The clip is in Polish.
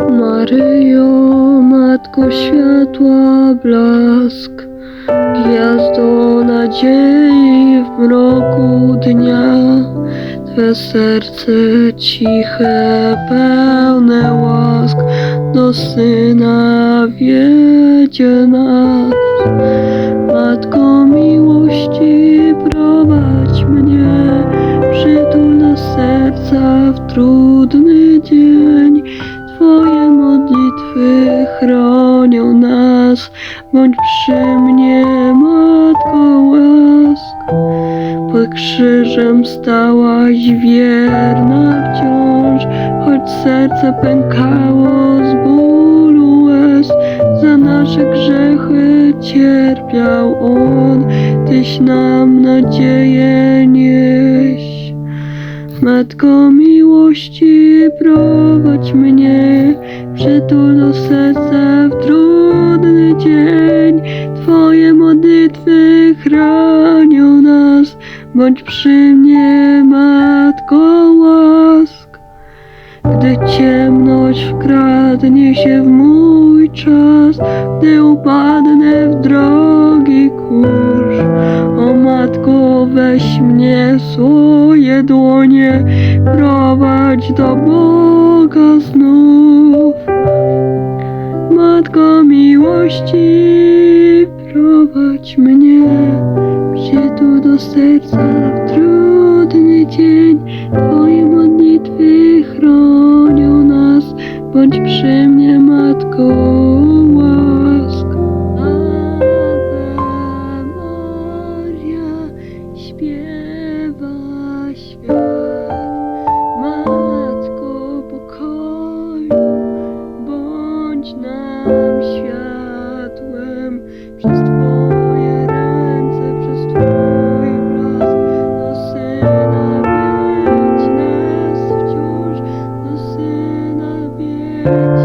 Maryjo, Matko Światła, blask, Gwiazdo nadziei w mroku dnia, Twe serce ciche, pełne łask, do Syna wiedzie nas. Matko miłości, prowadź mnie, przytul do serca w trudny dzień. Modlitwy chronią nas, bądź przy mnie, Matko łask. Pod krzyżem stałaś wierna wciąż, choć serce pękało z bólu łez. Za nasze grzechy cierpiał On, Tyś nam nadzieję nieś. Matko miłości, prowadź mnie, przytul do serca w trudny dzień. Twoje modlitwy chronią nas, bądź przy mnie, Matko łask. Gdy ciemność wkradnie się w mój czas, gdy upadnę w drogi kurz, o Matko, weź mnie dłonie, prowadź do Boga znów. Matko miłości, prowadź mnie, przytul do serca w trudny dzień. Twoje modlitwy chronią nas, bądź przy mnie, Matko przez Twoje ręce, przez Twój blask. Do Syna bieć